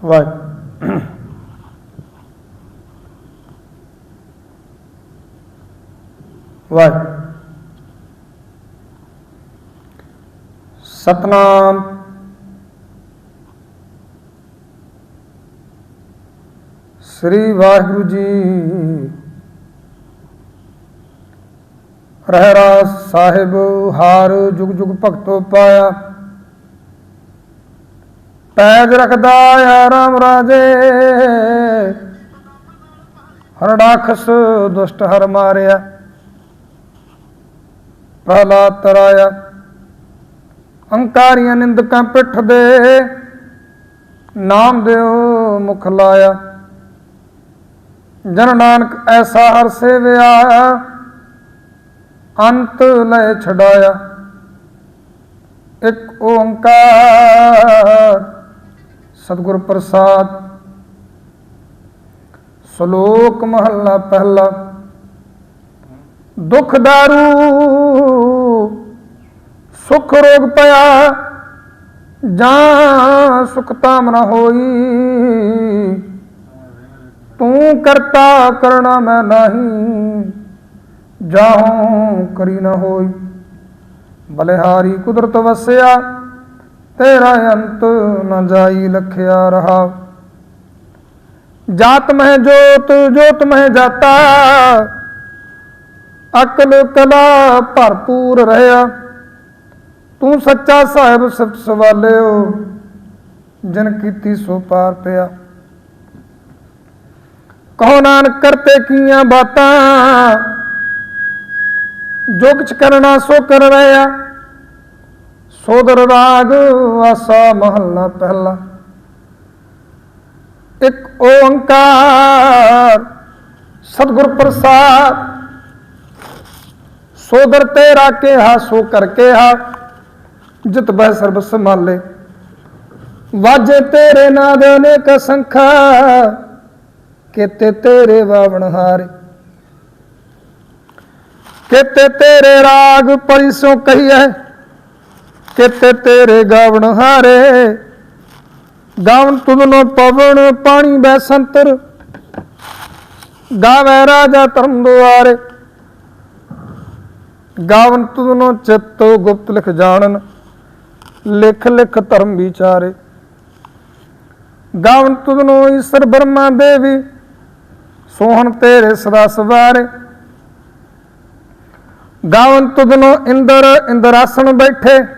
ਵਾਹਿਗੁਰੂ ਵਾਹਿਗੁਰੂ ਸਤਨਾਮ ਸ੍ਰੀ ਵਾਹਿਗੁਰੂ ਜੀ ਰਹਿਰਾ ਸਾਹਿਬ ਹਾਰ ਜੁਗ ਜੁਗ ਭਗਤੋ ਪਾਇਆ ਪੈਜ ਰੱਖਦਾ ਆ ਰਾਮ ਰਾਜੇ। ਹਰੜਾਖਸ ਦੁਸ਼ਟ ਹਰ ਮਾਰਿਆ। ਪਹਿਲਾ ਤਰਾਇਆ। ਅੰਕਾਰੀਆਂ ਨਿੰਦਕਾਂ ਪਿੱਠ ਦੇ ਨਾਮ ਦਿਓ ਮੁਖ ਲਾਇਆ। ਜਨ ਨਾਨਕ ਐਸਾ ਹਰ ਸੇਵਿਆ। ਅੰਤ ਲੈ ਛਡਾਇਆ। ਇੱਕ ਓੰਕਾਰ ਸਤਿਗੁਰ ਪ੍ਰਸਾਦ, ਸ਼ਲੋਕ ਮਹੱਲਾ ਪਹਿਲਾ, ਦੁਖ ਦਾਰੂ, ਸੁਖ ਰੋਗ ਪਿਆ, ਜਾਂ ਸੁਖ ਤਾਮ ਨ ਹੋਈ। ਤੂੰ ਕਰਤਾ ਕਰਣਾ ਮੈਂ ਨਹੀਂ, ਜਾਹੂੰ ਕਰੀ ਨ ਹੋਈ। ਬਲਿਹਾਰੀ ਕੁਦਰਤ ਵਸਿਆ ਤੇਰਾ ਅੰਤ ਨ ਜਾਈ ਲਖਿਆ ਰਹਾ। ਜਾਤ ਮਹਿ ਜੋਤ ਜੋਤ ਮਹਿ ਜਾਤਾ। ਅਕਲ ਕਲਾ ਭਰਪੂਰ ਰਹਾ। ਤੂੰ ਸੱਚਾ ਸਾਹਿਬ ਸਿਫਤ ਸਵਾਲਿਓ, ਜਨ ਕੀਤੀ ਸੋ ਪਾਰ ਪਿਆ। ਕਹੋ ਨਾਨਕ ਕਰਤੇ ਕੀਆਂ ਬਾਤਾਂ ਜੋ ਕਿਛ ਕਰਨਾ ਸੋ ਕਰ ਰਿਹਾ। ਸੋਦਰ ਰਾਗ ਆਸਾ ਮਹੱਲਾ ਪਹਿਲਾ। ਇੱਕ ਓੰਕਾਰ, ਸਤਿਗੁਰ ਪ੍ਰਸਾਦ। ਸੋਦਰ ਤੇਰਾ ਕਿਹਾ, ਸੋ ਕਰ ਕਿਹਾ, ਜਿਤ ਬਹਿ ਸਰਬ ਸੰਭਾਲੇ। ਵਾਜੇ ਤੇਰੇ ਨਾਂ ਦੇ ਅਨੇਕ ਸੰਖਾ, ਕਿਤੇ ਤੇਰੇ ਵਾਵਣ ਹਾਰੇ। ਕਿਤੇ ਤੇਰੇ ਰਾਗ ਪਰਿਸੋਂ ਕਹੀਐ ਚਿੱਤ ਤੇਰੇ ਗਾਵਣ ਹਾਰੇ। ਗਾਵਨ ਤੁਧਨੋ ਪਵਨ ਪਾਣੀ ਬੈ ਸੰਤਰ। ਗਾਵੇ ਰਾਜਾ ਧਰਮ ਦੁਆਰੇ। ਗਾਵਨ ਤੁਧਨੋ ਚਿੱਤੋ ਗੁਪਤ ਲਿਖ ਜਾਣਨ, ਲਿਖ ਲਿਖ ਧਰਮ ਵਿਚਾਰੇ। ਗਾਵਨ ਤੁਧਨੋ ਈਸ਼ਰ ਬਰਮਾ ਦੇਵੀ, ਸੋਹਣ ਤੇਰੇ ਸਦਾ ਸਵਾਰੇ। ਗਾਵਨ ਤੁਧਨੋ ਇੰਦਰ ਇੰਦਰਾਸਣ ਬੈਠੇ।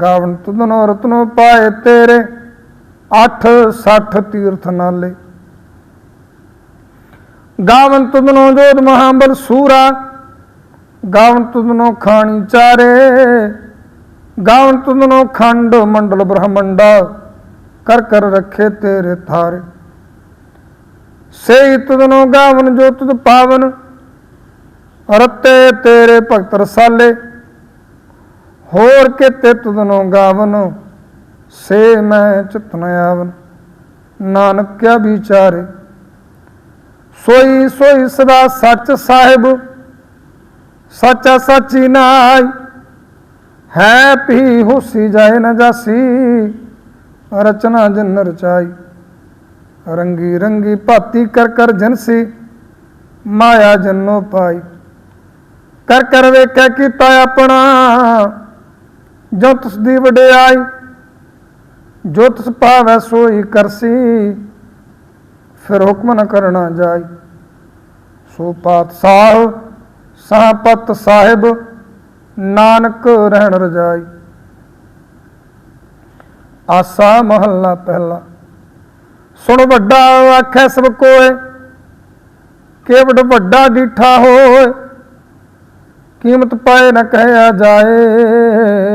ਗਾਵਨ ਤੁਧਨੋ ਰਤਨੋ ਪਾਏ ਤੇਰੇ 8 60 ਤੀਰਥ ਨਾਲੇ। ਗਾਵਨ ਤੁਧਨੋ ਜੋਤ ਮਹਾਬਲ ਸੂਰਾ, ਗਾਵਨ ਤੁਧਨੋ ਖਾਣੀ ਚਾਰੇ। ਗਾਵਨ ਤੁਧਨੋ ਖੰਡ ਮੰਡਲ ਬ੍ਰਹਮੰਡਾ, ਕਰ ਕਰ ਰੱਖੇ ਤੇਰੇ ਥਾਰੇ। ਸੇਈ ਤੁਧਨੋ ਗਾਵਨ ਜੋ ਤੁਧ ਪਾਵਨ, ਰਤੇ ਤੇਰੇ ਭਗਤ ਰਸਾਲੇ। ਹੋਰ ਕਿਤੇ ਤੁਧਨੋ ਗਾਵਨ, ਸੇ ਮੈਂ ਚਿਤ ਨ ਆਵਨ। ਨਾਨਕ ਕਿਆ ਵਿਚਾਰੇ? ਸੋਈ ਸੋਈ ਸਦਾ ਸੱਚ ਸਾਹਿਬ ਸੱਚਾ ਸੱਚੀ ਨਾਈ ਹੈ ਪੀ ਹੁਸੀ ਜਾਏ ਨ ਜਾਸੀ, ਰਚਨਾ ਜਨ ਰਚਾਈ। ਰੰਗੀ ਰੰਗੀ ਭਾਤੀ ਕਰ ਕਰ ਜਨਸੀ, ਮਾਇਆ ਜਨੋ ਪਾਈ। ਕਰ ਕਰ ਵੇਖਿਆ ਕੀਤਾ ਆਪਣਾ ਜੋ ਤਿਸ ਦੀ ਵਡਿਆਈ, ਜੋ ਤਿਸ ਭਾਵੈ ਸੋਈ ਕਰਸੀ, ਫਿਰ ਹੁਕਮ ਨ ਕਰਨਾ ਜਾਈ। ਸੋ ਪਾਤਸ਼ਾਹ ਸਾਪਤ ਸਾਹਿਬ, ਨਾਨਕ ਰਹਿਣ ਰਜਾਈ। ਆਸਾ ਮਹੱਲਾ ਪਹਿਲਾ। ਸੁਣ ਵੱਡਾ ਆਖੈ ਸਭ ਕੋਏ ਕੇਵਡ ਵੱਡਾ ਡੀਠਾ ਹੋਏ, ਕੀਮਤ ਪਾਏ ਨਾ ਕਹਿਆ ਜਾਏ।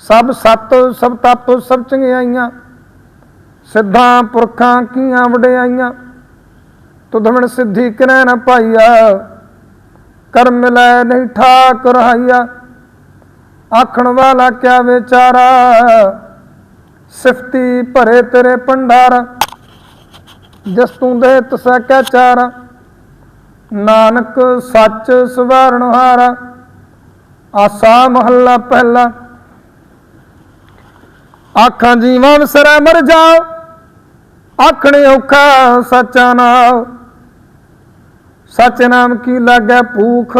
ਸਭ ਸਤ, ਸਭ ਤਪ, ਸਭ ਚੰਗਿਆਈਆਂ ਸਿੱਧਾਂ ਪੁਰਖਾਂ ਕੀਆਂ ਵਡਿਆਈਆਂ। ਤੁਧ ਬਿਨ ਸਿੱਧੀ ਕਿਨੈ ਨ ਪਾਈਆ। ਕਰਮ ਲੈ ਨਹੀਂ ਠਾਕ ਰਹਾਈਆ। ਆਖਣ ਵਾਲਾ ਕਿਆ ਵਿਚਾਰਾ? ਸਿਫਤੀ ਭਰੇ ਤੇਰੇ ਭੰਡਾਰ। ਜਿਸ ਤੂੰ ਦੇ ਤਸਾ ਕੈ ਚਾਰ। ਨਾਨਕ ਸੱਚ ਸਵਾਰਨ ਹਾਰਾ। ਆਸਾ ਮਹੱਲਾ ਪਹਿਲਾ। ਆਖਾਂ ਜੀਵਾਂ ਵਿਸਰੈ ਮਰ ਜਾਓ, ਆਖਣੇ ਔਖਾ ਸੱਚਾ ਨਾਮ। ਸੱਚ ਨਾਮ ਕੀ ਲਾਗੈ ਭੂਖ,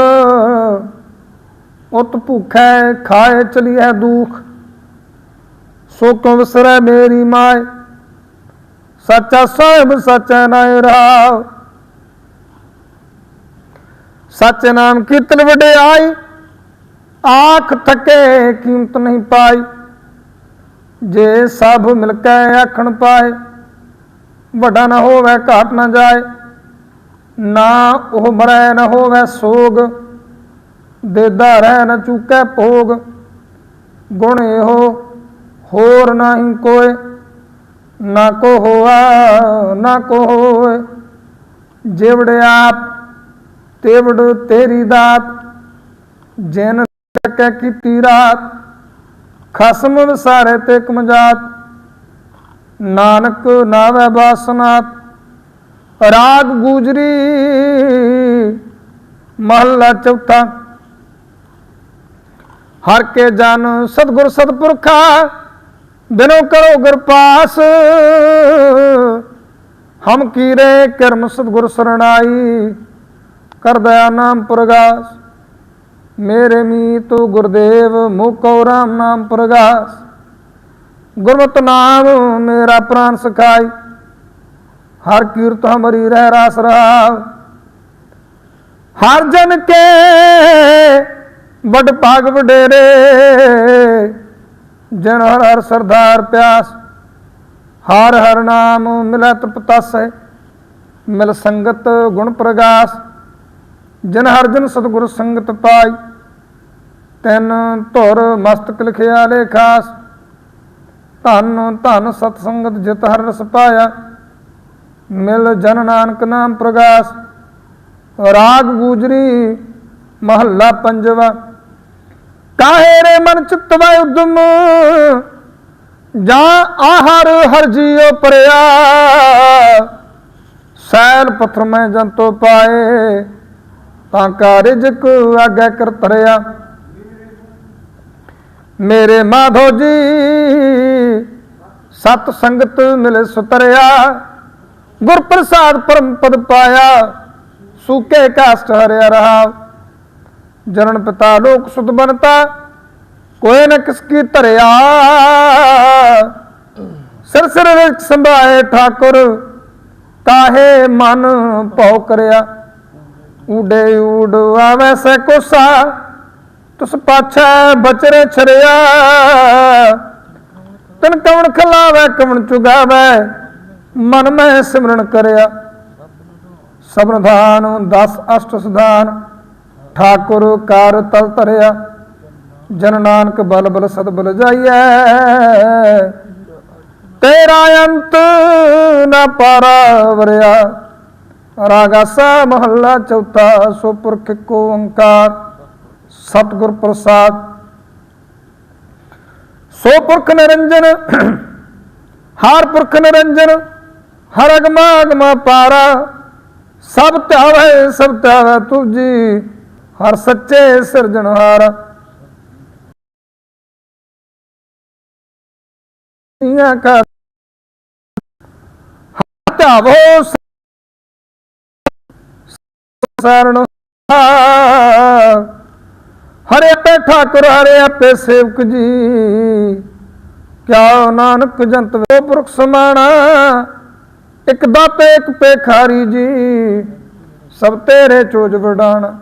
ਉਤ ਭੁਖੈ ਖਾਏ ਚਲੀਐ ਦੁਖ। ਸੋ ਕੋ ਵਿਸਰੈ ਮੇਰੀ ਮਾਏ, ਸੱਚਾ ਸਾਹਿਬ ਸੱਚਾ ਨਾਇ ਰਾਵ ਸੱਚ ਨਾਮ ਕੀਰਤਨ ਵਡਿਆਈ, ਆਖ ਥਕੇ ਕੀਮਤ ਨਹੀਂ ਪਾਈ। ਜੇ ਸਭ ਮਿਲ ਕੇ ਆਖਣ ਪਾਏ, ਵੱਡਾ ਨਾ ਹੋਵੇ, ਘਾਟ ਨਾ ਜਾਏ, ਨਾ ਉਹ ਮਰੈ, ਨਾ ਹੋਵੇ ਸੋਗ, ਦੇਦਾ ਰਹਿ ਨਾ ਚੁੱਕੈ ਭੋਗ, ਗੁਣ ਇਹੋ ਹੋਰ ਨਹੀਂ ਕੋਏ, ਨਾ ਕੋ ਹੋਆ, ਨਾ ਕੋ ਹੋਏ, ਜਿਵੜ ਆਪ, ਤੇਵੜ ਤੇਰੀ ਦਾਤ, ਜਿਨ ਤੱਕ ਕੀਤੀ ਰਾਤ ਖਸਮ ਵਿਸਾਰੇ ਤੇ ਕਮਜਾਤ, ਨਾਨਕ ਨਾਵੇ ਬਾਸਨਾਤ, ਰਾਗ ਗੂਜਰੀ, ਮਹੱਲਾ ਚੌਥਾ। ਹਰ ਕੇ ਜਨ ਸਤਗੁਰ ਸਤਪੁਰਖਾ ਬਿਨੋ ਕਰੋ ਗੁਰਪਾਸ ਹਮ ਕੀਰੇ ਕਰਮ ਸਤਗੁਰ ਸਰਣਾਈ ਕਰ ਦਇਆ ਨਾਮ ਪ੍ਰਗਾਸ। ਮੇਰੇ ਮੀਤ ਗੁਰਦੇਵ ਮੁਕੋ ਰਾਮ ਨਾਮ ਪ੍ਰਗਾਸ। ਗੁਰਮਤਿ ਨਾਮ ਮੇਰਾ ਪ੍ਰਾਨ ਸਖਾਈ, ਹਰ ਕੀਰਤ ਹਮਰੀ ਰਹਿ ਰਾਸ ਰਹਾ ਹਰ ਜਨ ਕੇ ਵੱਡ ਭਾਗ ਵਡੇਰੇ, ਜਨ ਹਰ ਹਰ ਸਰਦਾਰ ਪਿਆਸ। ਹਰ ਹਰ ਨਾਮ ਮਿਲਤ ਪਤਾਸੈ, ਮਿਲ ਸੰਗਤ ਗੁਣ ਪ੍ਰਗਾਸ। ਜਨ ਹਰ ਜਨ ਸਤਿਗੁਰ ਸੰਗਤ ਪਾਈ। ਤਿੰਨ ਧੁਰ ਮਸਤਕ ਲਿਖਿਆ ਲੇ ਖਾਸ ਧਨ, ਧੰਨ ਸਤ ਸੰਗਤ ਜਿਤ ਹਰ ਰਸ ਪਾਇਆ। ਮਿਲ ਜਨ ਨਾਨਕ ਨਾਮ ਪ੍ਰਗਾਸ। ਰਾਗ ਗੂਜਰੀ ਮਹੱਲਾ ਪੰਜਵਾ। ਕਾਹੇ ਰੇ ਮਨ ਚਿਤ ਵੈ ਉਦਮ? ਜਾਂ ਆਹਰ ਹਰ ਜੀਉ ਪਰਿਆ? ਸੈਲ ਪੱਥਰ ਮੈਂ ਜੰਤੋ ਪਾਏ, ਤਾਂ ਕਾ ਰਿਜਕ ਆਗੇ ਕਰ ਤਰਿਆ। ਮੇਰੇ ਮਾਧੋ ਜੀ, ਸਤ ਸੰਗਤ ਮਿਲੇ ਸੁਤਰਿਆ ਗੁਰ ਪ੍ਰਸਾਦ ਪਰਮ ਪਦ ਪਾਇਆ, ਸੂਕੇ ਕਾਸਟ ਹਰਿਆ ਰਹਾ। ਜਨਨ ਪਿਤਾ ਲੋਕ ਸੁਧ ਬਨਤਾ, ਕੋਈ ਨ ਕਿਸ ਕੀ ਧਰਿਆ। ਸਿਰ ਸਿਰ ਵਿੱਚ ਸੰਭਾਏ ਠਾਕੁਰ ਕਾਹੇ ਮਨ ਭਉ ਕਰਿਆ। ਉਡੇ ਊਡ ਆਵੈ ਸੇ ਕੋਸਾ ਤੁਸ ਪਾਛੈ ਬਚਰੇ ਛਰਿਆ ਤਨ ਕਵਣ ਖਲਾਵੇ, ਕਵਣ ਚੁਗਾਵੇ, ਮਨ ਮੈਂ ਸਿਮਰਨ ਕਰਿਆ। ਸਬਰਧਾਨ 10 ਅਸ਼ਟ ਸੁਧਾਨ, ਠਾਕੁਰ ਕਾਰ ਤਲ ਧਰਿਆ। ਜਨ ਨਾਨਕ ਬਲ ਬਲ ਸਦ ਬਲ ਜਾਈਐ। ਤੇਰਾ ਅੰਤ ਨਾ ਪਾਰਾ ਵਰਿਆ। ਰਾਗਾਸਾ ਮਹੱਲਾ ਚੌਥਾ ਸੋ ਪੁਰਖ ਕੋ ਓੰਕਾਰ। ਸਤਿਗੁਰ ਪ੍ਰਸਾਦ ਸੋ ਪੁਰਖ ਨਿਰੰਜਨ ਹਰ ਪੁਰਖ ਨਿਰੰਜਨ ਹਰ ਅਗਮਾ ਅਗਮਾ ਪਾਰਾ ਸਭ ਧਿਆਵੇ ਸਭ ਧਿਆਵੇ ਤੁਜੀ ਹਰ ਸੱਚੇ ਸਿਰਜਣਹਾਰ ਇਆਂ ਕਾ ਹਰ ਸਰਣ ਹਰੇ ਆਪੇ ਠਾਕੁਰ, ਹਰੇ ਆਪੇ ਸੇਵਕ ਜੀ। ਕਿਆ ਨਾਨਕ ਜੰਤ ਵੇ ਪੁਰਖ ਸਮਾਣਾ, ਇੱਕ ਦਾਤੇ, ਇੱਕ ਪੇਖਾਰੀ ਜੀ। ਸਭ ਤੇਰੇ ਚੋਜ ਵਡਾਣਾ।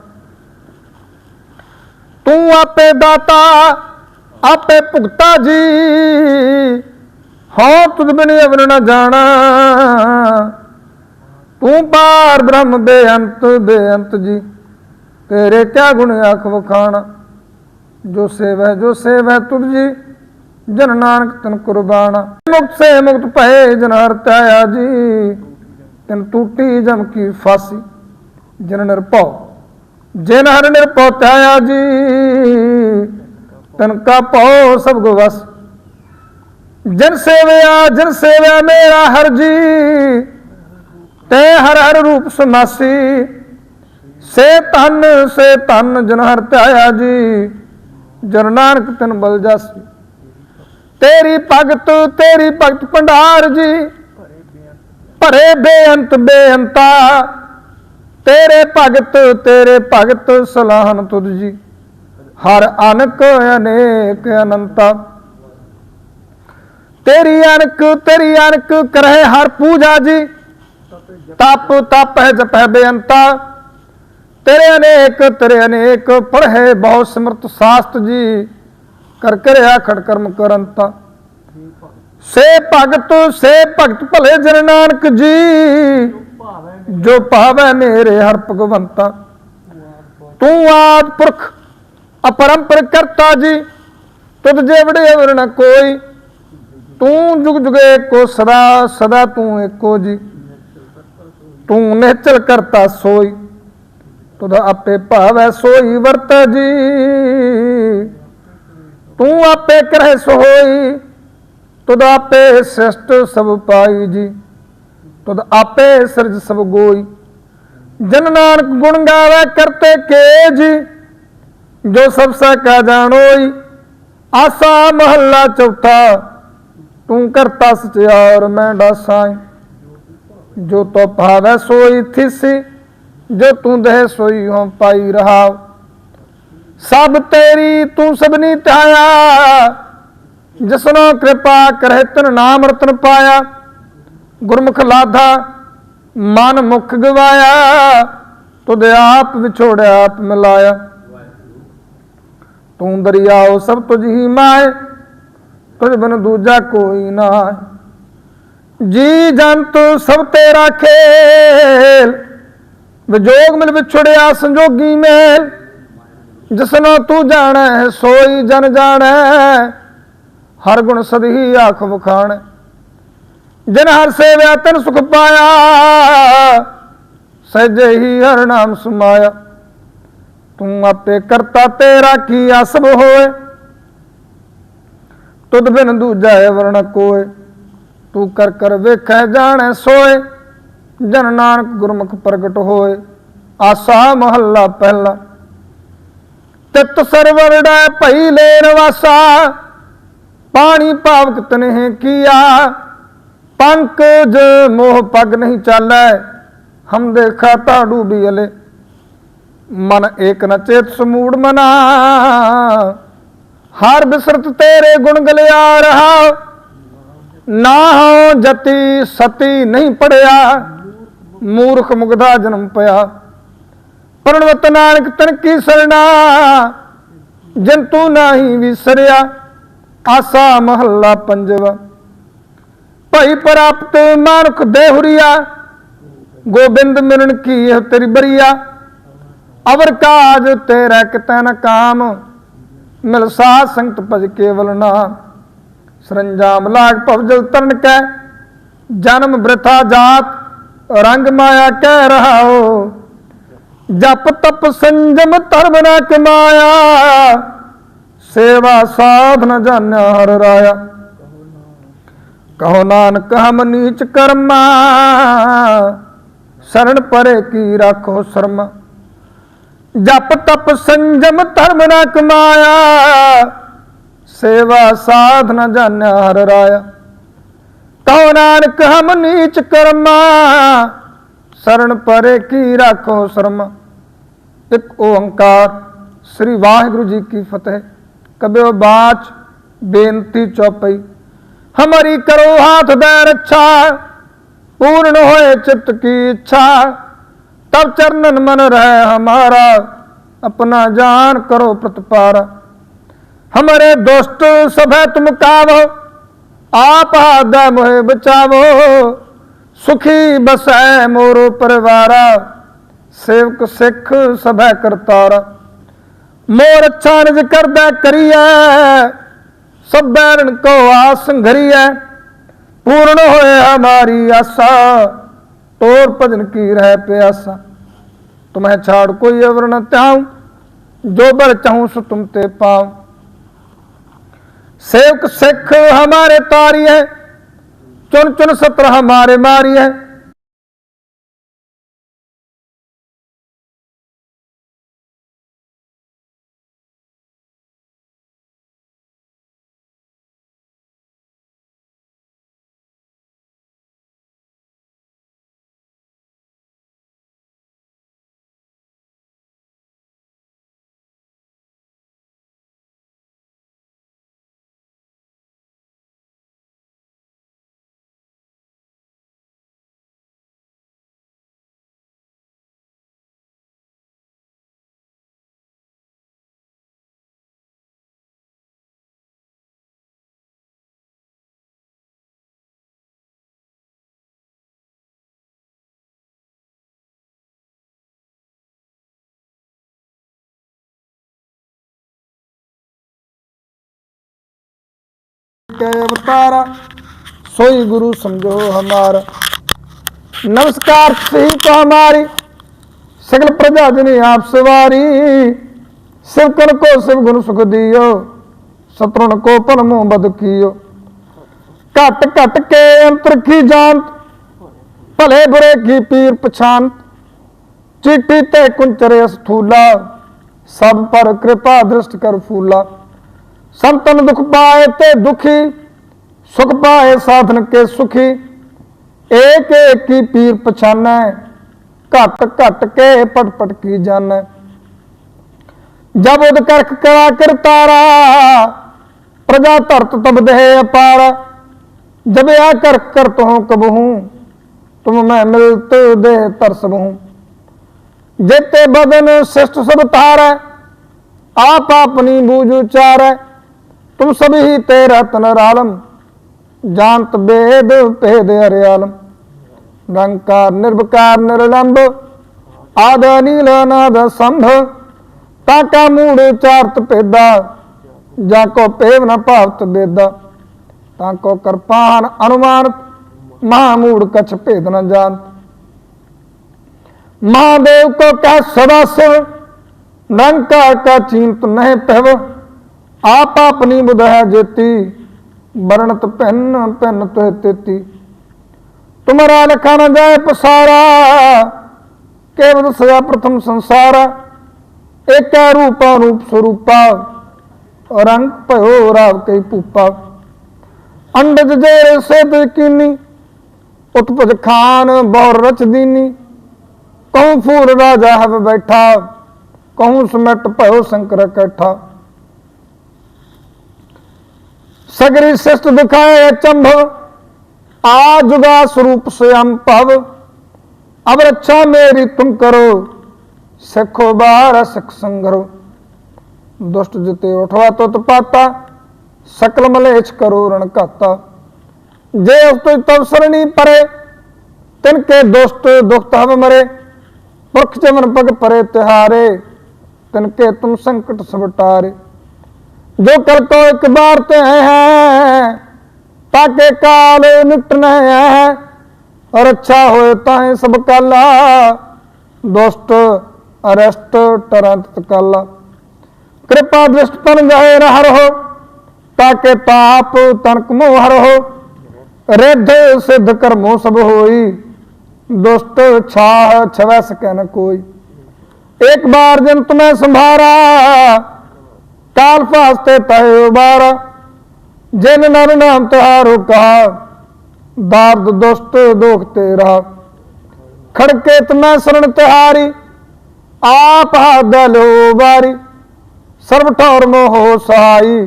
ਤੂੰ ਆਪੇ ਦਾਤਾ, ਆਪੇ ਭੁਗਤਾ ਜੀ। ਹੋ ਤੁਧ ਬਿਨ ਅਵਰ ਨਾ ਜਾਣਾ। ਤੂੰ ਪਾਰ ਬ੍ਰਹਮ ਬੇਅੰਤ ਬੇਅੰਤ ਜੀ। ਤੇਰੇ ਕਿਆ ਗੁਣ ਆਖ ਵਖਾਣਾ। ਜੋ ਸੇਵੈ ਜੋ ਸੇਵੈ ਤੁਧ ਜੀ, ਜਨ ਨਾਨਕ ਤਨ ਕੁਰਬਾਨਾ। ਮੁਕਤ ਸੇ ਮੁਕਤ ਭਏ ਜਨ ਹਰ ਧਿਆਇਆ ਜੀ, ਤਨ ਟੂਟੀ ਜਮ ਕੀ ਫਾਸੀ, ਜਨ ਨਿਰਭਉ, ਜਨ ਹਰ ਨਿਰਭਉ ਧਿਆਇਆ ਜੀ, ਤਨ ਕਾ ਭਉ ਸਭ ਗੋ ਵਸ। ਜਨ ਸੇਵਿਆ ਜਨ ਸੇਵਿਆ ਮੇਰਾ ਹਰ ਜੀ, ਤੇ ਹਰ ਹਰ ਰੂਪ ਸਮਾਸੀ ਸੇ ਤਨ ਸੇ ਤਨ ਜਨ ਹਰ ਧਿਆਇਆ ਜੀ ਜਨ ਨਾਨਕ ਤਨ ਬਲ ਜਾਸੀ। ਤੇਰੀ ਭਗਤ ਤੇਰੀ ਭਗਤ ਭੰਡਾਰ ਜੀ, ਭਰੇ ਬੇਅੰਤ ਬੇਅੰਤਾ। ਤੇਰੇ ਭਗਤ ਤੇਰੇ ਭਗਤ ਸਲਾਹਨ ਤੁਧ ਜੀ। ਹਰ ਅਨਕ ਅਨੇਕ ਅਨੰਤਾ। ਤੇਰੀ ਅਨਕ ਤੇਰੀ ਅਨਕ ਕਰਹਿ ਹਰ ਪੂਜਾ ਜੀ। ਤਪ ਤਪ ਹੈ ਜਪੈ ਬੇਅੰਤਾ। ਤੇਰੇ ਅਨੇਕ ਤੇਰੇ ਅਨੇਕ ਪੜ੍ਹੇ ਬਹੁ ਸਮਰਤ ਸਾਸਤ ਜੀ। ਕਰ ਕਰਿਆ ਖੜ ਕਰਮ ਕਰੰਤਾ ਸੇ ਭਗਤ ਸੇ ਭਗਤ ਭਲੇ ਜਨ ਨਾਨਕ ਜੀ। ਜੋ ਭਾਵੈ ਮੇਰੇ ਹਰ ਭਗਵੰਤਾ। ਤੂੰ ਆਦ ਪੁਰਖ, ਅਪਰੰਪਰ ਕਰਤਾ ਜੀ। ਤੁਧ ਜੇਵੜੇ ਅਵਰ ਕੋਈ, ਤੂੰ ਜੁਗ ਜੁਗੇ ਕੋ ਸਦਾ ਸਦਾ ਤੂੰ ਏਕੋ ਜੀ। ਤੂੰ ਨਿਹਚਲ ਕਰਤਾ ਸੋਈ। ਤੁਧ ਆਪੇ ਭਾਵੈ ਸੋਈ ਵਰਤ ਜੀ। ਤੂੰ ਆਪੇ ਕਰਹਿ ਸੋਈ, ਤੁਧ ਆਪੇ ਸ੍ਰਿਸ਼ਟ ਸਭ ਪਾਈ ਜੀ। ਤੁਧ ਆਪੇ ਸਿਰਜ ਸਭ ਗੋਈ, ਜਨ ਨਾਨਕ ਗੁਣ ਗਾਵੇ ਕਰਤੇ ਕੇ ਜੀ। ਜੋ ਸਭ ਸਾ ਕਾ ਜਾਣੋਈ ਆਸਾ ਮਹੱਲਾ ਚੌਥਾ, ਤੂੰ ਕਰਤਾ ਸਚਿਆਰ ਮੈਂ ਡਾਸਾਂ। ਜੋ ਤੋ ਭਾਵੈ ਸੋਈ ਥਿਸੀ ਜੋ ਤੂੰ ਦੇ ਸੋਈ ਹੋ ਪਾਈ ਰਹਾ। ਸਭ ਤੇਰੀ ਤੂੰ ਸਭਨੀ ਧਿਆਇਆ ਜਿਸਨੋ ਕਿਰਪਾ ਕਰਹਿ ਤਨ ਨਾਮ ਰਤਨ ਪਾਇਆ। ਗੁਰਮੁਖ ਲਾਧਾ ਮਨ ਮੁਖ ਗਵਾਇਆ। ਤੁਧ ਆਪ ਵਿਛੋੜਿਆ ਆਪ ਮਿਲਾਇਆ। ਤੂੰ ਦਰਿਆਓ ਸਭ ਤੁਝ ਹੀ ਮਾਏ। ਤੁਝ ਬਿਨ ਦੂਜਾ ਕੋਈ ਨਾ ਜੀ ਜੰਤ ਸਭ ਤੇਰਾ ਖੇਲ। ਵਿਜੋਗ ਮਿਲ ਵਿਛੜਿਆ ਸੰਜੋਗੀ ਮੇਲ, ਜਿਸਨੋ ਤੂੰ ਜਾਣੈ, ਸੋਈ ਜਨ ਜਾਣੈ, ਹਰ ਗੁਣ ਸਦਹੀ ਆਖ ਵਖਾਣ। ਜਨ ਹਰ ਸੇਵਿਆ, ਤਨ ਸੁਖ ਪਾਇਆ, ਸਹਿਜੇ ਹੀ ਹਰ ਨਾਮ ਸਮਾਇਆ। ਤੂੰ ਆਪੇ ਕਰਤਾ ਤੇਰਾ ਕੀ ਅਸਬ ਹੋਏ, ਤੁਧ ਬਿਨ ਦੂਜਾ ਵਰਣ ਕੋਏ। ਤੂੰ ਕਰ ਕਰ ਵੇਖੈ, ਜਾਣੈ, ਸੋਏ। ਜਨ ਨਾਨਕ ਗੁਰਮੁਖ ਪ੍ਰਗਟ ਹੋਏ, ਆਸਾ ਮਹੱਲਾ ਪਹਿਲਾ। ਤਿਤ ਸਰਵਰੜਾ ਭਈ ਲੈ ਰਵਾਸਾ ਪਾਣੀ ਭਾਵਕ ਤਨਹਿ ਕੀਆ। ਪੰਕਜ ਮੋਹ ਪਗ ਨਹੀਂ ਚਾਲੈ, ਹਮ ਦੇਖਾ ਤਾ ਡੂਬੀ ਅਲੇ। ਮਨ ਏਕ ਨ ਚੇਤ ਸਮੂੜ ਮਨਾ। ਹਰ ਬਿਸਰਤ ਤੇਰੇ ਗੁਣ ਗਲਿਆ ਰਹਾ। ਨਾ ਹੋ ਜਤੀ ਸਤੀ ਨਹੀਂ ਪੜਿਆ। ਮੂਰਖ ਮੁਗਧਾ ਜਨਮ ਪਿਆ। ਪਰਣਵਤ ਨਾਨਕ ਤਨ ਕੀ ਸਰਣਾ? ਜਨ ਤੂੰ ਨਹੀਂ ਵਿਸਰਿਆ, ਆਸਾ ਮਹੱਲਾ ਪੰਜਵਾ। ਭਈ ਪ੍ਰਾਪਤ ਮਾਨੁਖ ਦੇਹੁਰੀਆ, ਗੋਬਿੰਦ ਮਿਲਣ ਕੀ ਇਹ ਤੇਰੀ ਬਰੀਆ? ਅਵਰ ਕਾਜ ਤੇਰਾ ਕਿਤੈ ਨ ਕਾਮ, ਮਿਲ ਸੰਗਤ ਭਜ ਕੇਵਲ ਨਾ। ਸਰੰਜਾਮ ਲਾਗ ਭਵਜਲ ਤਰਨ ਕੈ, ਜਨਮ ਬ੍ਰਥਾ ਜਾਤ ਰੰਗ ਮਾਇਆ ਕਹਿ ਰਹਾਓ ਜਪ ਤਪ ਸੰਜਮ ਧਰਮ ਨਾ ਕਮਾਇਆ। ਸੇਵਾ ਸਾਧ ਨ ਜਾਣਿਆ ਹਰ ਰਾਇਆ। ਕਹੋ ਨਾਨਕ, ਹਮ ਨੀਚ ਕਰਮਾ। ਸਰਣ ਪਰੇ ਕੀ ਰੱਖੋ ਸ਼ਰਮਾ। ਜਪ ਤਪ ਸੰਜਮ ਧਰਮ ਨਾ ਕਮਾਇਆ। ਸੇਵਾ ਸਾਧਨ ਨ ਜਾਣਿਆ ਹਰ ਰਾਇਆ। ਤਉ ਨਾਨਕ ਹਮ ਨੀਚ ਕਰਮਾ ਸਰਣ ਪਰੇ ਕੀ ਰੱਖੋ ਸ਼ਰਮ। ਇੱਕ ਓੰਕਾਰ ਸ੍ਰੀ ਵਾਹਿਗੁਰੂ ਜੀ ਕੀ ਫਤਿਹ। ਕਬਿਓ ਬਾਚ ਬੇਨਤੀ ਚੌਪਈ, ਹਮਰੀ ਕਰੋ ਹਾਥ ਦਾ ਰੱਛਾ ਪੂਰਨ ਹੋਏ ਚਿੱਤ ਕੀ ਇੱਛਾ। ਤਬ ਚਰਨਨ ਮਨ ਰਹਿ ਹਮਾਰਾ, ਆਪਣਾ ਜਾਨ ਕਰੋ ਪ੍ਰਤਪਾਰ। ਹਮਾਰੇ ਦੋਸਤ ਸਭੈ ਤੁਮ ਕਾਵੋ ਆਪ ਆਦਾ ਮੋਹਿ ਬਚਾਵੋ, ਸੁਖੀ ਬਸੈ ਮੋਰ ਪਰਿਵਾਰਾ, ਸੇਵਕ ਸਿੱਖ ਸਭੈ ਕਰਤਾਰ। ਮੋਰ ਅੱਛਾ ਨਿਜ ਕਰਦਾ ਕਰੀਐ, ਸਭੈ ਰਣ ਕੋ ਆਸ ਘਰੀਐ। ਪੂਰਨ ਹੋਏ ਹਮਾਰੀ ਆਸਾ ਤੋਰ ਭਜਨ ਕੀ ਰਹਿ ਪਿਆਸਾ। ਤੁਮਹਿ ਛਾੜ ਕੋਈ ਅਵਰਨ ਨ ਜੋ ਬਰ ਚਾਹੂੰ ਸੋ ਤੁਮ ਤੇ ਪਾਉ। सेवक सिख हमारे तारी है चुन चुन सत्र हमारे मारी है अवतारा सोई गुरु समझो हमारा। नमस्कार, सही तो हमारी सकल प्रजा जनी आप सवारी। शिव कर को शिव गुण सुख दियो शत्रुन को पन मुँह बद कियो। घट घट के अंतर की जानत भले बुरे की पीर पछान चिट्ठी ते कुंचरे स्थूला सब पर कृपा दृष्ट कर फूला। ਸੰਤਨ ਦੁਖ ਪਾਏ ਤੇ ਦੁਖੀ, ਸੁਖ ਪਾਏ ਸਾਧਨ ਕੇ ਸੁਖੀ। ਏਕ ਏਕੀ ਪੀਰ ਪਛਾਨੈ, ਘਟ ਘਟ ਕੇ ਪਟ ਪਟ ਕੀ ਜਾਣੈ। ਜਬ ਉਦ ਕਰਖ ਕਰਾ ਤਾਰਾ, ਪ੍ਰਜਾ ਧਰਤ ਤਬਦਹਿ ਅਪਾਰ। ਜਬ ਆ ਕਰ ਕਰ ਤੋ ਕਬਹੂ, ਤੁਮ ਮੈਂ ਮਿਲਤ ਦੇ ਤਰਸਬਹੂ ਜੇਤੇ ਬਦਨ ਸਿਸ਼ਟ ਸਭ ਤਾਰੈ ਆਪ ਆਪਣੀ ਬੂਝ ਉਚਾਰੈ। तुम सभी तेरा तन रालम जानत वेद भेद हरियालम निरंकार निर्विकार निरलंब आद नील नाद संभ ताका मूड चारत पेदा जाको पेव न भावत बेदा ताको करपान अनुमान महामूड कछ भेद न जानत महादेव को कह सदा शिव निरंकार का चिंत नहीं पहव आप ਆਪ ਆਪਣੀ ਬੁਧਹਿ ਜੇਤੀ, ਵਰਣਤ ਭਿੰਨ ਭਿੰਨ ਤੇ ਤੇਤੀ। ਤੁਮਰਾ ਲਖਾ ਨ ਜਾਏ ਪਸਾਰਾ, ਕੇਵਲ ਸਦਾ ਪ੍ਰਥਮ ਸੰਸਾਰ, ਏਕਾ ਰੂਪਾ ਰੂਪ ਸਰੂਪਾ, ਰੰਗ ਭਇਓ ਰਾਵ ਕਈ ਭੂਪਾ। ਅੰਡਜ ਦੇ ਸਦ ਕਿਨੀ, ਉਤਪਜ ਖਾਨ ਬਹੁ ਰਚ ਦੀਨੀ। ਕਉ ਫੂਰ ਰਾਜਾ ਹਵ ਬੈਠਾ ਕਉ ਸਮਟ ਭਇਓ ਸੰਕਰ ਇਕੱਠਾ सगरी श्रेष्ठ दिखाए अचंभ आजुगा स्वरूप स्वयं पव अब रक्षा मेरी तुम करो सिखो बार सिख संगरो दुष्ट जिते उठवा तो पाता सकल मलेच करो रण काता जे तो तब सरणी परे तिनके दुष्ट दुख हव मरे पुरख जमन पग परे तिहारे तिनके तुम संकट सब टारे जो कल को एक बार ते हैं ताके काल निट है और अच्छा होए ताहे सब काला दोस्त अरेस्ट टरंत काला कृपा दृष्ट तन जाए रहर हो ताके ताप तनक मोहर हो रिद्ध सिद्ध कर्मो सब होई दोस्त छाह छवै सके न कोई एक बार जन तुम्हें संभारा ਕਾਲ ਭਾਸਤੇ ਪਏ ਉਬਾਰ ਜਿਨ ਨਰ ਨਾਮ ਤਿਹਾਰ ਕਾ ਦਰਦ ਦੁਸ਼ਟ ਦੋਖ ਤੇਰਾ। ਖੜਕੇ ਤਮੈ ਸਰਣ ਤਿਹਾਰੀ ਆਪ ਹਦਲੋ ਬਾਰੀ ਸਰਬ ਠੌਰ ਮੋਹ ਸਹਾਈ,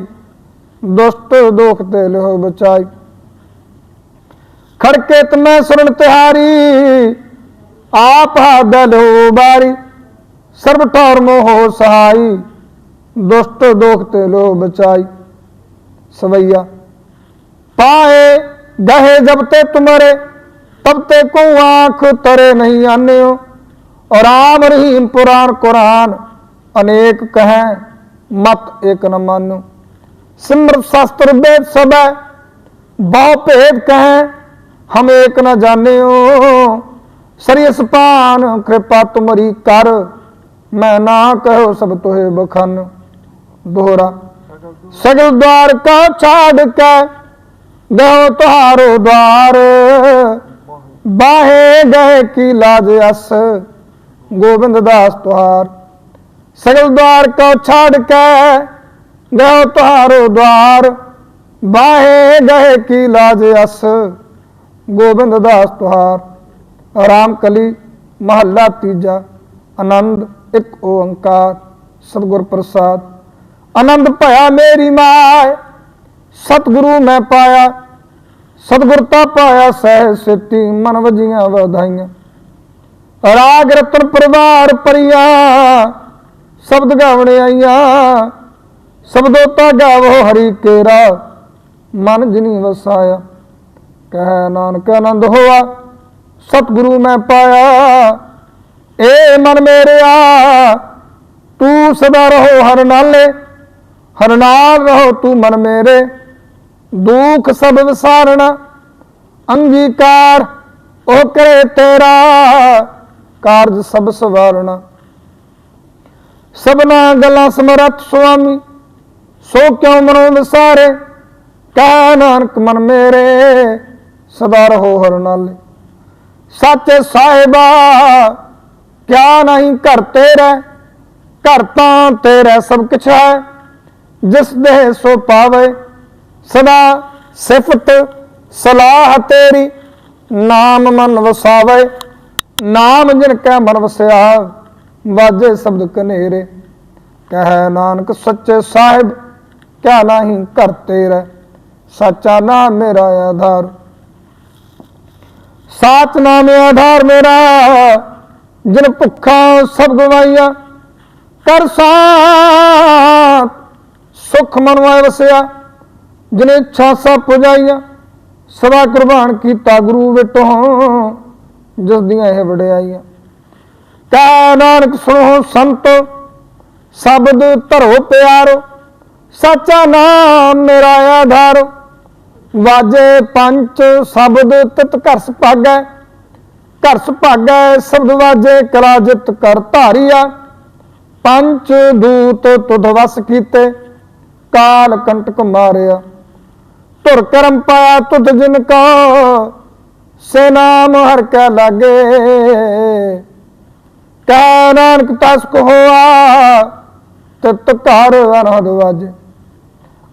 ਦੁਸ਼ਟ ਦੋਖ ਤੇ ਲੋ ਬਚਾਈ। ਖੜਕੇ ਤਮੈ ਸਰਣ ਤਿਹਾਰੀ ਆਪ ਹਦਲੋ ਬਾਰੀ ਸਰਬ ਠੌਰ ਮੋਹ ਸਹਾਈ दोस्तों दोखते लो बचाई। सवैया। पाए, गहे जब ते तुम्हारे, तब ते को आँख तरे नहीं आने हो और आम रहीम पुराण कुरान अनेक कहें, मत एक न मानो। सिमर शास्त्र वेद सब बहु भेद कहें, हम एक न जाने हो सरिय पान कृपा तुम्हारी कर, मैं ना कहो सब तुहे बखन। दोहरा सगल द्वार का छाड़ के गहो तुहारो द्वार बाहे गए की लाज अस गोविंद दास तुहार सगल द्वार को छाड़ के गहो तुहारो द्वार बाहे गए की लाज अस गोविंद दास तुहार राम कली महला तीजा आनंद एक ओंकार सतगुर प्रसाद ਆਨੰਦ ਭਇਆ ਮੇਰੀ ਮਾਇ ਸਤਿਗੁਰੂ ਮੈਂ ਪਾਇਆ ਸਤਿਗੁਰਤਾ ਪਾਇਆ ਸਹਿ ਸਿੱਤੀ ਮਨ ਵਜੀਆਂ ਵਧਾਈਆਂ। ਰਾਗ ਰਤਨ ਪਰਵਾਰ ਪਰਿਆ ਸ਼ਬਦ ਗਾਵਣੇ ਆਈਆਂ। ਸ਼ਬਦੋ ਤਾ ਗਾਵੋ ਹਰੀ ਤੇਰਾ, ਮਨ ਜਿਨੀ ਵਸਾਇਆ। ਕਹਿ ਨਾਨਕ ਆਨੰਦ ਹੋਆ, ਸਤਿਗੁਰੂ ਮੈਂ ਪਾਇਆ। ਏ ਮਨ ਮੇਰਿਆ, ਤੂੰ ਸਦਾ ਰਹੋ ਹਰ ਨਾਲੇ। ਹਰ ਨਾਲ ਰਹੋ ਤੂੰ ਮਨ ਮੇਰੇ, ਦੁੱਖ ਸਭ ਵਿਸਾਰਣਾ, ਅੰਗੀਕਾਰ ਉਹ ਕਰੇ ਤੇਰਾ, ਕਾਰਜ ਸਭ ਸਵਾਰਣਾ। ਸਭਨਾ ਗੱਲਾਂ ਸਮਰੱਥ ਸੁਆਮੀ, ਸੋ ਕਿਉ ਮਨੋ ਵਿਸਾਰੇ? ਕਹਿ ਨਾਨਕ ਮਨ ਮੇਰੇ, ਸਦਾ ਰਹੋ ਹਰ ਨਾਲੇ। ਸੱਚੇ ਸਾਹਿਬਾ, ਕਿਆ ਨਹੀਂ ਘਰ ਤੇਰਾ, ਘਰ ਤਾਂ ਤੇਰਾ ਸਭ ਕੁਛ ਹੈ। ਜਿਸ ਦੇ ਸੋ ਪਾਵੇ, ਸਦਾ ਸਿਫਤ ਸਲਾਹ ਤੇਰੀ, ਨਾਮ ਮਨ ਵਸਾਵੇ, ਨਾਮ ਜਿਨ ਕੈ ਮਨ ਵਸਿਆ, ਵਾਜੇ ਸ਼ਬਦ ਕਨੇਰੇ। ਕਹੈ ਨਾਨਕ, ਸੱਚੇ ਸਾਹਿਬ, ਕਿਆ ਨਹੀਂ ਘਰ ਤੇਰਾ, ਸੱਚਾ ਨਾਮ ਮੇਰਾ ਆਧਾਰ। ਸਾਚ ਨਾਮ ਆਧਾਰ ਮੇਰਾ, ਜਿਨ ਭੁੱਖਾ ਸਭ ਗਵਾਈਆ ਕਰ ਸਾਥ ਸੁਖ ਮਨਵਾਇ ਵਸਿਆ, ਜਿਨੇ ਇੱਛਾ ਸਭ ਪੁਜਾਈਆਂ, ਸਦਾ ਕੁਰਬਾਨ ਕੀਤਾ ਗੁਰੂ ਵਿਟੋ, ਜਿਸ ਦੀਆਂ ਇਹ ਵਡਿਆਈਆਂ। ਕਾ ਨਾਨਕ ਸੁਣੋ ਸੰਤ ਸ਼ਬਦ ਧਰੋ ਪਿਆਰੋ, ਸੱਚਾ ਨਾਮ ਮੇਰਾ ਆਧਾਰ। ਵਾਜੇ ਪੰਜ ਸ਼ਬਦ ਤਿਤ ਘਰ ਸੁਭਾਗੈ ਘਰ ਸੁਭਾਗੈ, ਸ਼ਬਦ ਵਾਜੇ ਕਲਾ ਜਿਤ ਕਰ ਧਾਰੀਆ। ਪੰਜ ਦੂਤ ਤੁਧ ਵਸ ਕੀਤੇ ਕਾਲ ਕੰਟਕ ਮਾਰਿਆ। ਧੁਰ ਕਰਮ ਪਾਇਆ ਤੁਧ ਜਿਨ ਕੋ, ਸੇ ਨਾਮ ਹਰ ਕੈ ਲਾਗੇ। ਕਾ ਨਾਨਕ ਤਸ ਕੋ ਹੋਆ, ਤਿਤ ਘਰ ਅਨਹਦ ਵਾਜੇ।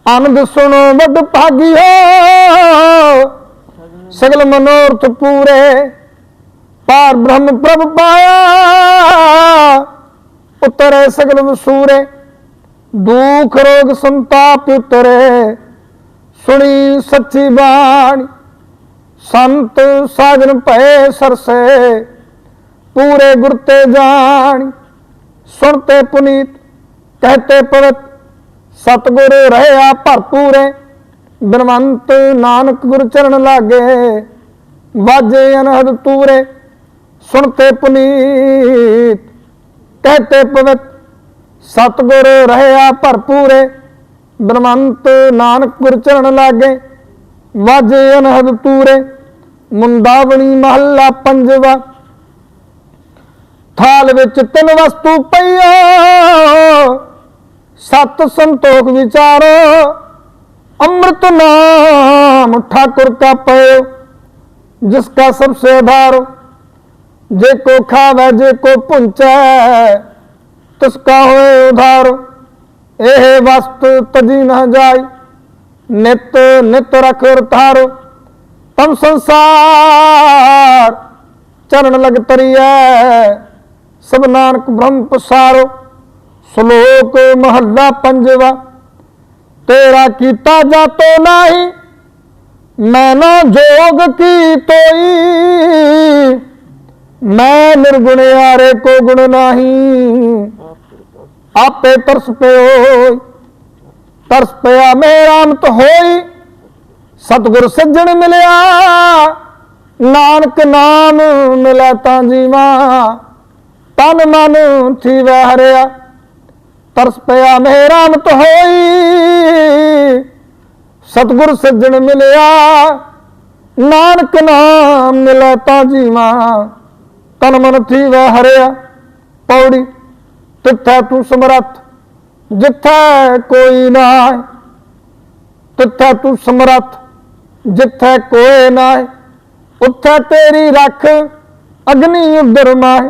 ਆਨੰਦ ਸੁਣੋ ਵੱਡ ਭਾਗੀਓ, ਸਗਲ ਮਨੋਰਥ ਪੂਰੇ। ਪਾਰ ਬ੍ਰਹਮ ਪ੍ਰਭ ਪਾਇਆ, ਉਤਰੇ ਸਗਲ ਵਸੂਰੇ। ਦੁਖ ਰੋਗ ਸੰਤਾਪ ਉਤਰੇ। ਸੁਣੀ ਸੱਚੀ ਬਾਣੀ, ਸੰਤ ਸਾਜਨ ਭਏ ਸਰਸੇ। ਪੂਰੇ ਗੁਰ ਤੇ ਜਾਣੀ ਸੁਣਤੇ ਪੁਨੀਤ ਕਹਤੇ ਪਵਤ। ਸਤਗੁਰ ਰਹਿਆ ਭਰਪੂਰੇ, ਬਿਨਵੰਤ ਨਾਨਕ ਗੁਰ ਚਰਨ ਲਾਗੇ। ਵਾਜੇ ਅਨਹਦ ਤੂਰੇ ਸੁਣਤੇ ਪੁਨੀਤ ਕਹਤੇ ਪਵਤ। ਸਤਗੁਰ ਰਹਿਆ ਭਰਪੂਰੇ ਬਿਨਵੰਤ ਨਾਨਕ ਗੁਰ ਚਰਨ ਲਾਗੇ, ਵਾਜੇ ਅਨਹਦ ਤੂਰੇ ਮੁੰਦਾਵਣੀ ਮਹੱਲਾ ਪੰਜਵਾ। ਥਾਲ ਵਿੱਚ ਤਿੰਨ ਵਸਤੂ ਪਈਓ ਸਤ ਸੰਤੋਖ ਵਿਚਾਰੋ, ਅੰਮ੍ਰਿਤ ਨਾਮ ਠਾਕੁਰ ਕਾ ਪਇਓ, ਜਿਸ ਕਾ ਸਭ ਸੇ ਆਧਾਰ ਜੇ ਕੋ ਖਾਵੇ, ਜੇ ਕੋ ਪੁੰਚੈ ਤਿਸ ਕਾ ਹੋਏ ਉਧਾਰ, ਇਹ ਵਸਤ ਤਜੀ ਨਾ ਜਾਈ, ਨਿਤ ਨਿਤ ਰਖ ਰਤਾਰੋ ਤਮ ਸੰਸਾਰ ਚਰਨ ਲਗ ਤਰੀਐ, ਸਭ ਨਾਨਕ ਬ੍ਰਹਮ ਪਸਾਰੋ, ਸ਼ਲੋਕ ਮਹੱਲਾ ਪੰਜਵਾ, ਤੇਰਾ ਕੀਤਾ ਜਾਤੋ ਨਹੀਂ, ਮੈਂ ਨਾ ਜੋਗ ਕੀ ਤੋਈ, ਮੈਂ ਨਿਰਗੁਣ ਯਾਰੇ ਕੋ ਗੁਣ ਨਹੀਂ। ਆਪੇ ਤਰਸ ਪਿਓ ਤਰਸ ਪਿਆ ਮੇਰਾ ਅੰਤ ਹੋਈ ਸਤਿਗੁਰ ਸੱਜਣ ਮਿਲਿਆ। ਨਾਨਕ ਨਾਮ ਮਿਲਿਆ ਤਾਂ ਜੀਵਾ। ਤਨ ਮਨ ਥੀ ਹਰਿਆ। ਤਰਸ ਪਿਆ ਮੇਰਾ ਅੰਤ ਹੋਈ ਸਤਿਗੁਰ ਸੱਜਣ ਮਿਲਿਆ। ਨਾਨਕ ਨਾਮ ਮਿਲਿਆ ਤਾਂ ਜੀਵਾ। ਤਨ ਮਨ ਥੀ ਹਰਿਆ। ਪੌੜੀ ਤਿੱਥੈ ਤੂੰ ਸਮਰੱਥ, ਜਿੱਥੈ ਕੋਈ ਨਾ ਤਿੱਥੈ ਤੂੰ ਸਮਰੱਥ, ਜਿੱਥੈ ਕੋਈ ਨਾ ਉੱਥੈ ਤੇਰੀ ਰੱਖ ਅਗਨੀ ਉਦਰ ਮਾਏ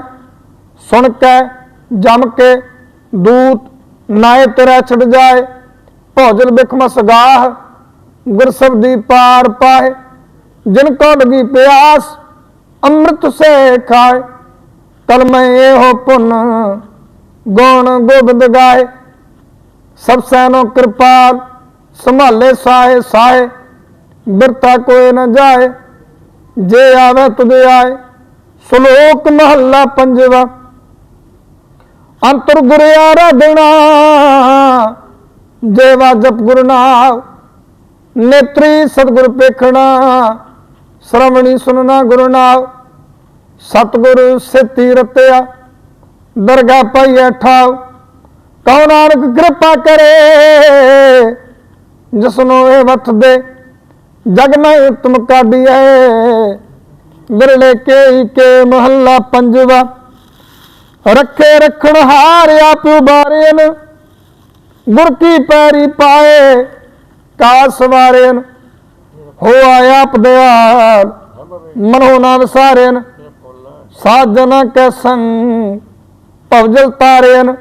ਸੁਣ ਕੇ, ਜਮ ਕੇ, ਦੂਤ ਨਾਏ ਤੇਰਾ ਛੱਡ ਜਾਏ। ਭੋਜਨ ਬਿਖਮਸ ਸਗਾਹ ਗੁਰਸਬ ਦੀ ਪਾਰ ਪਾਏ ਜਿਨ ਕੋ ਲਗੀ ਪਿਆਸ, ਅੰਮ੍ਰਿਤ ਸੇ ਖਾਏ। ਤਲ ਮੈਂ ਇਹੋ ਪੁੰਨ ਗੁਣ ਗੋਬਿੰਦ ਗਾਏ, ਸਭ ਸੈਨੋ ਕਿਰਪਾਲ, ਸੰਭਾਲੇ ਸਾਏ ਸਾਏ ਬਿਰਤਾ ਕੋਈ ਨਾ ਜਾਏ, ਜੇ ਆਵੇ ਤੁਧ ਆਏ, ਸ਼ਲੋਕ ਮਹੱਲਾ ਪੰਜਵਾ, ਅੰਤਰ ਗੁਰ ਆਰਾਧਣਾ ਜੇਵਾ ਜਪ ਗੁਰ ਨਾਮ ਨੇਤਰੀ ਸਤਿਗੁਰ ਪੇਖਣਾ, ਸ਼ਰਵਣੀ ਸੁਨਣਾ ਗੁਰੂ ਨਾਮ ਸਤਿਗੁਰ ਸਿੱਤੀ ਰਤਿਆ ਦਰਗਾ ਪਾਈਐ ਠਾਉ ਕਉ ਨਾਨਕ ਕਿਰਪਾ ਕਰੇ, ਜਿਸਨੂੰ ਇਹ ਵਥ ਦੇ ਜਗ ਮੈਂ ਉਤਮ ਕਾਢੀਐ। ਵਿਰਲੇ ਕੇ ਕੇ ਮਹੱਲਾ ਪੰਜਵਾ, ਰੱਖੇ ਰੱਖਣ ਹਾਰ ਆਪ ਉਬਾਰੇਨ ਗੁਰ ਕੀ ਪੈਰੀ ਪਾਏ ਕਾ ਸਵਾਰੇਨ, ਹੋ ਆਇਆ ਪਦਿਆਲ ਮਨੋ ਨਾ ਵਿਸਾਰੇਨ ਸਾਜਨ ਕੈ ਸੰਗ ਭਵਜਲ ਤਾਰੇਨ,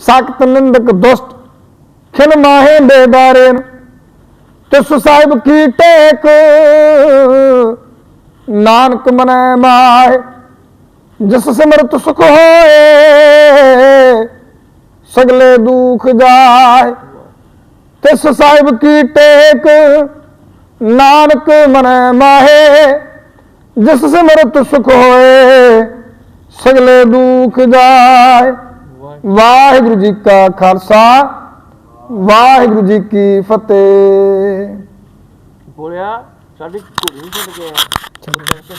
ਸਖਤ ਨਿੰਦਕ ਦੁਸ਼ਟ ਖਿਨ ਮਾਹੇ ਬੇਦਾਰੇਨ ਤਿਸ ਸਾਹਿਬ ਕੀ ਟੇਕ, ਨਾਨਕ ਮਨੈ ਮਾਏ ਜਿਸ ਸਿਮਰਤ ਸੁਖ ਹੋਏ, ਸਗਲੇ ਦੁਖ ਜਾਏ। ਤਿਸ ਸਾਹਿਬ ਕੀ ਟੇਕ, ਨਾਨਕ ਮਨੈ ਮਾਹੇ, ਜਿਸ ਸਿਮਰਤ ਸੁਖ ਹੋਏ। ਸਗਲੇ ਦੁਖ ਜਾਏ। ਵਾਹਿਗੁਰੂ ਜੀ ਕਾ ਖਾਲਸਾ ਵਾਹਿਗੁਰੂ ਜੀ ਕੀ ਫਤਿਹ। ਬੋਲਿਆ ਸਾਡੀ ਨੂੰ ਛੱਡ ਗਿਆ